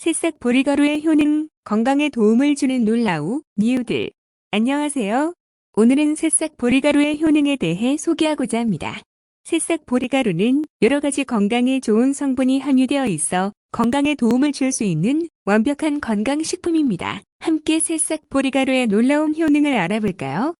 새싹 보리가루의 효능, 건강에 도움을 주는 놀라우 니우들. 안녕하세요. 오늘은 새싹 보리가루의 효능에 대해 소개하고자 합니다. 새싹 보리가루는 여러 가지 건강에 좋은 성분이 함유되어 있어 건강에 도움을 줄 수 있는 완벽한 건강식품입니다. 함께 새싹 보리가루의 놀라운 효능을 알아볼까요?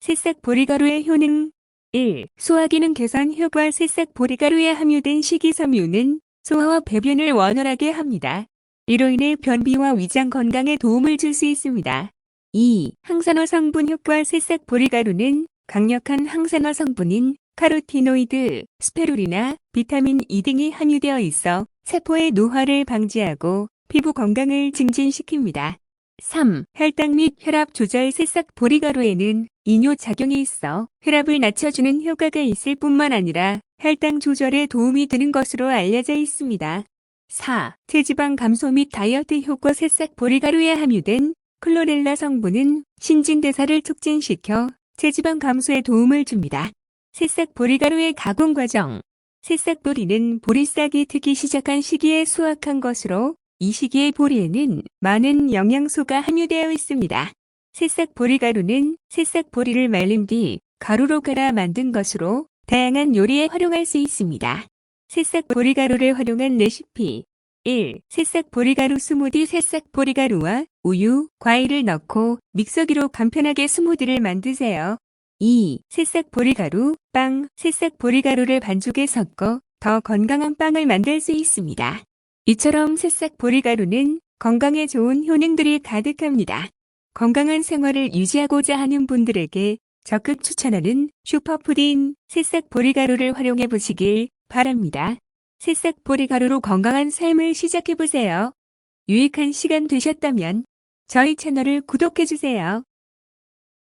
새싹 보리가루의 효능 1. 소화기능 개선 효과 새싹 보리가루에 함유된 식이섬유는 소화와 배변을 원활하게 합니다. 이로 인해 변비와 위장 건강에 도움을 줄 수 있습니다. 2. 항산화 성분 효과 새싹 보리가루는 강력한 항산화 성분인 카로티노이드, 스페루리나, 비타민 E 등이 함유되어 있어 세포의 노화를 방지하고 피부 건강을 증진시킵니다. 3. 혈당 및 혈압 조절 새싹 보리가루에는 이뇨 작용이 있어 혈압을 낮춰주는 효과가 있을 뿐만 아니라 혈당 조절에 도움이 되는 것으로 알려져 있습니다. 4. 체지방 감소 및 다이어트 효과 새싹 보리가루에 함유된 클로렐라 성분은 신진대사를 촉진시켜 체지방 감소에 도움을 줍니다. 새싹 보리가루의 가공 과정 새싹 보리는 보리싹이 트기 시작한 시기에 수확한 것으로 이 시기의 보리에는 많은 영양소가 함유되어 있습니다. 새싹 보리가루는 새싹 보리를 말린 뒤 가루로 갈아 만든 것으로 다양한 요리에 활용할 수 있습니다. 새싹 보리가루를 활용한 레시피 1. 새싹 보리가루 스무디 새싹 보리가루와 우유, 과일을 넣고 믹서기로 간편하게 스무디를 만드세요. 2. 새싹 보리가루, 빵, 새싹 보리가루를 반죽에 섞어 더 건강한 빵을 만들 수 있습니다. 이처럼 새싹 보리가루는 건강에 좋은 효능들이 가득합니다. 건강한 생활을 유지하고자 하는 분들에게 적극 추천하는 슈퍼푸드인 새싹 보리가루를 활용해 보시길 바랍니다. 새싹 보리 가루로 건강한 삶을 시작해 보세요. 유익한 시간 되셨다면 저희 채널을 구독해 주세요.